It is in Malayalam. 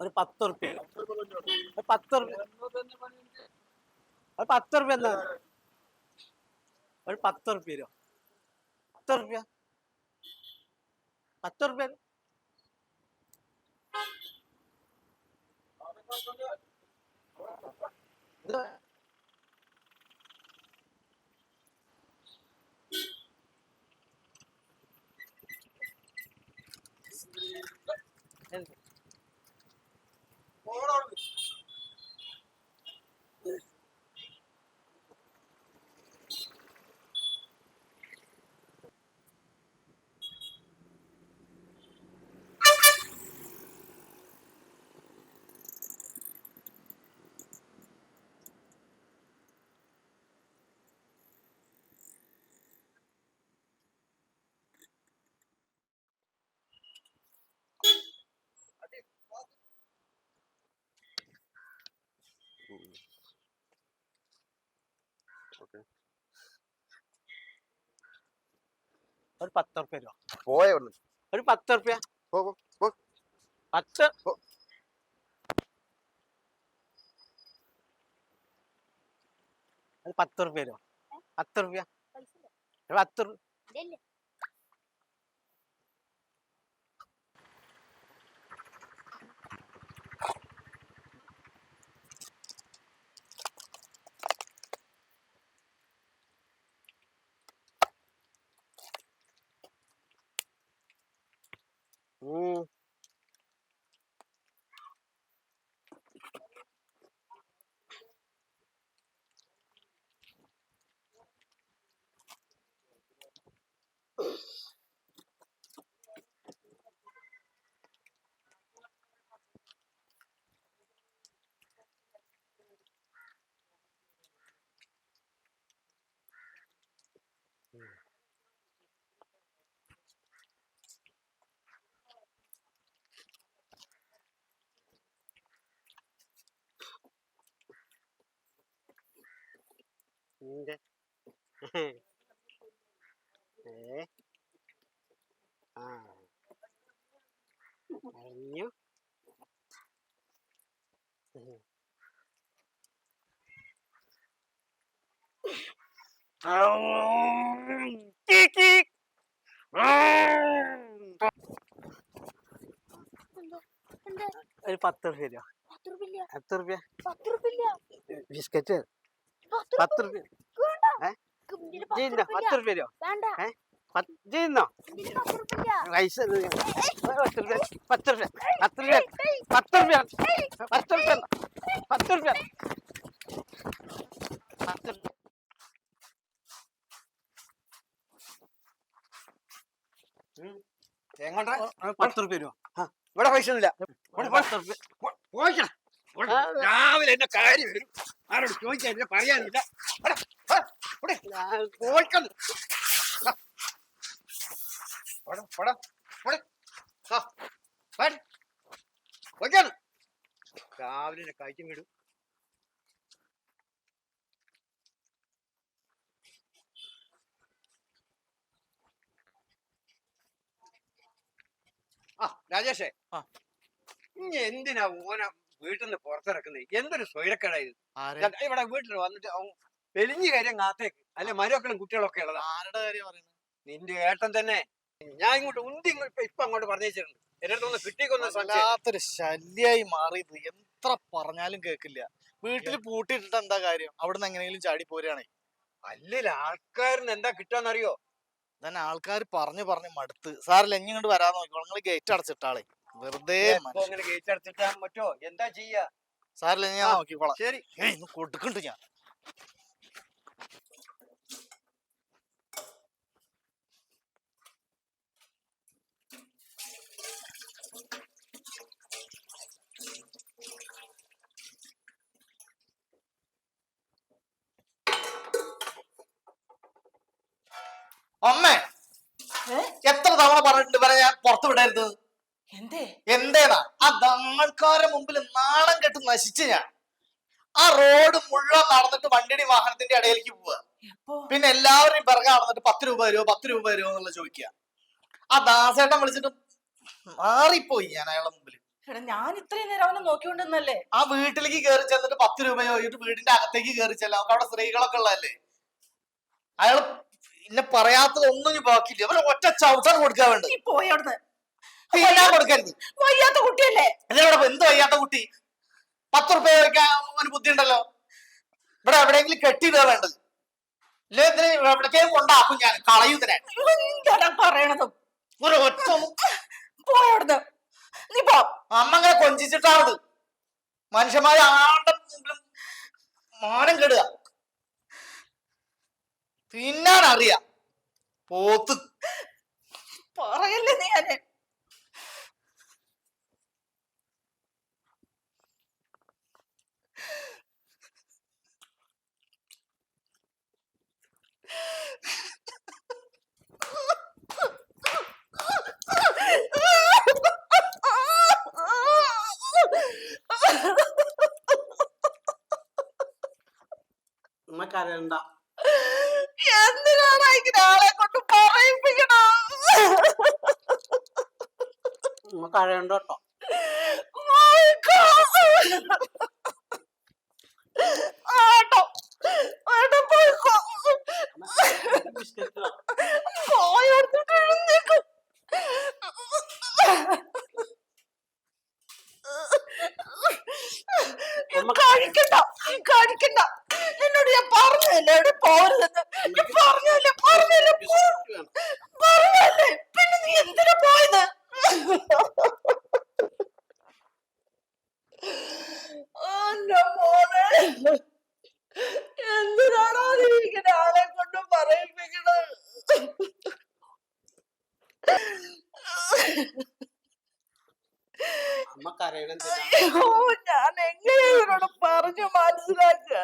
ഒരു പത്ത് ഉറുപ്പ്യ പത്ത് ഉറുപ്പ്യ ഒരു പത്ത് ഉറുപ്പ്യ എന്താ ഒരു പത്ത് ഉറുപ്പ്യ തരുമോ പത്ത് ഉറുപ്പ്യ പത്ത് ഉറുപ്പ്യ ഇത് എന്ത്? ഒരു പത്ത് ഉറുപ്പ്യ തരുമോ പോയ ഒരു പത്ത് ഉറുപ്പ്യ പോ, പോ, പോ. പത്ത്. ഒരു പത്ത് ഉറുപ്പ്യ തരുമോ പത്ത് ഉറുപ്പ്യ പത്ത്. നിന്റെ ഏ ആ കീ. ഒരു പത്ത് റുപ്യ പത്ത് റുപ്യ ബിസ്ക്കറ്റ് പത്ത് റുപ്യ പത്ത് റുപ്യ തരുമോ റുപ്യ പൈസ പത്ത് റുപ്യ പത്ത് രൂപ പത്ത് റുപ്യ പത്ത് റുപ്യ പത്ത് റുപ്യ പത്ത് റുപ്യ പത്ത് റുപ്യ എങ്ങോട്ടാ പത്ത് റുപ്യ തരുമോ ഇവിടെ പൈസ ഒന്നുമില്ല രാവിലെ എന്റെ കാര്യം വരും ആരോട് ചോദിക്കാൻ പറയാനില്ല. ഇവിടെ, ആ, ഇവിടെ, പോയിക്കണം ആ. പോടാ, പോടാ, പോടെ. ആ, പോടെ. രാവിലെ കഴിക്കും വിടും. ആ രാജേഷേ. എന്തിനാ ഓന വീട്ടിൽ നിന്ന് പുറത്തിറക്കുന്നത് എന്തൊരു സ്വൈരക്കേടാ ഇത്. ഇവിടെ വീട്ടിൽ വന്നിട്ട് അവൻ വെലിഞ്ഞു കാര്യം കാത്തേക്ക്. അല്ലെ മരുമക്കളും കുട്ടികളൊക്കെ ഉള്ളത്? ആരുടെ കാര്യം പറയുന്നത് നിന്റെ ഏട്ടൻ തന്നെ. ഞാൻ ഇങ്ങോട്ട് ഉന്തി ഇപ്പൊ- അങ്ങോട്ട് പറഞ്ഞിട്ടുണ്ട് എന്റെ അടുത്ത് ഒന്ന് കിട്ടിക്കൊന്ന വല്ലാത്തൊരു ശല്യായി മാറിയത്. എത്ര പറഞ്ഞാലും കേക്കില്ല. വീട്ടിൽ പൂട്ടിയിട്ടിട്ട് എന്താ കാര്യം? അവിടുന്ന് എങ്ങനെയെങ്കിലും ചാടി പോരുകയാണെ അല്ലില്ല ആൾക്കാരിന് എന്താ കിട്ടാന്നറിയോ? തന്നെ ആൾക്കാർ പറഞ്ഞു പറഞ്ഞു മടുത്ത്. സാറിൽ എങ്ങോട്ട് വരാൻ നോക്കിക്കോ നിങ്ങൾ ഗേറ്റ് അടച്ചിട്ടാളെ വെറുതെ പറ്റോ? എന്താ ചെയ്യാ? സാറില്ല ഞാൻ. നോക്കിക്കോളാം. ശരി. ഇന്ന് കൊടുക്കണ്ട് ഞാൻ. അമ്മേ എത്ര തവണ പറഞ്ഞിട്ടുണ്ട് പറയാ പുറത്ത് പുറത്തു വിടരുത്? എന്തേ? എന്തേടാ? ആ ആൾക്കാരെ മുമ്പിൽ നാണം കെട്ട് നശിച്ച് ഞാൻ. ആ റോഡ് മുഴുവൻ നടന്നിട്ട് വണ്ടിയുടെ വാഹനത്തിന്റെ ഇടയിലേക്ക് പോവുക പിന്നെ എല്ലാവരും പിറകെ നടന്നിട്ട് പത്ത് രൂപ തരുമോ പത്ത് രൂപ തരുമോ എന്നുള്ള ചോദിക്കുക ആ ദാസേട്ടൻ വിളിച്ചിട്ട് മാറിപ്പോയി ഞാൻ അയാളെ മുമ്പിൽ ഞാൻ ഇത്രയും നേരം അവനെ നോക്കിക്കൊണ്ടിരുന്നല്ലേ ആ വീട്ടിലേക്ക് കയറി ചെന്നിട്ട് പത്ത് രൂപയോ ചോദിച്ചിട്ട് വീടിന്റെ അകത്തേക്ക് കയറി ചെല്ലാം. അവർക്ക് അവിടെ സ്ത്രീകളൊക്കെ ഉള്ളതല്ലേ? അയാൾ പിന്നെ പറയാത്തത് ഒന്നും ബാക്കിയില്ല. അവരെ ഒറ്റ ചവിട്ടാൻ കൊടുക്കാൻ വേണ്ടി പോയി അവിടുന്ന്. ഞാൻ കൊടുക്കരുത്. വയ്യാത്ത കുട്ടിയല്ലേ? ഇതിനോട് എന്ത് വയ്യാത്ത കുട്ടി? പത്ത് റുപ്യ ഒരു ബുദ്ധി ഉണ്ടല്ലോ ഇവിടെ എവിടെയെങ്കിലും കെട്ടിയിടുക വേണ്ടത്. ഇല്ലേ ഇതിന് എവിടേക്കും കൊണ്ടാക്കും ഞാൻ കളയൂ ഇതിനെ. എന്താടാ പറയണതും? ഒരു ഒറ്റ പോയി നീ പോ. അമ്മ അങ്ങനെ കൊഞ്ചിച്ചിട്ടാണത്. മനുഷ്യന്മാര് ആണ്ടും മാനം കെടുക. തിന്നാൻ അറിയാം പോത്ത്. പറയല്ലേ നീ എന്നെ ഉമ്മ കരയണ്ട എന്തിനാണ് ഇങ്ങനെ ആളെ കൊണ്ട് പറയിപ്പിക്കണം? ഉമ്മ കരയണ്ട കേട്ടോ ആട്ടോ ആട്ടോ പോയിക്കോ പോയെടുത്തിട്ട് എഴുന്നേക്കും കഴിക്കണ്ട കഴിക്കണ്ട. എന്നോട് ഞാൻ പറഞ്ഞല്ലേ എവിടെ പോരുതെന്ന് ഞാൻ പറഞ്ഞല്ലേ പറഞ്ഞല്ലേ പോ- വേണം പറഞ്ഞല്ലേ പിന്നെ നീ എന്തിനാ പോയത്? എന്റെ മോനെ എന്തിനാണോ നീ ഇങ്ങനെ ആളെ കൊണ്ട് പറയിപ്പിക്കണത്? അമ്മ കരയണെന്തിനാ അയ്യോ ഞാൻ എങ്ങനെ ഇവരോട് പറഞ്ഞു മനസ്സിലാക്കുക?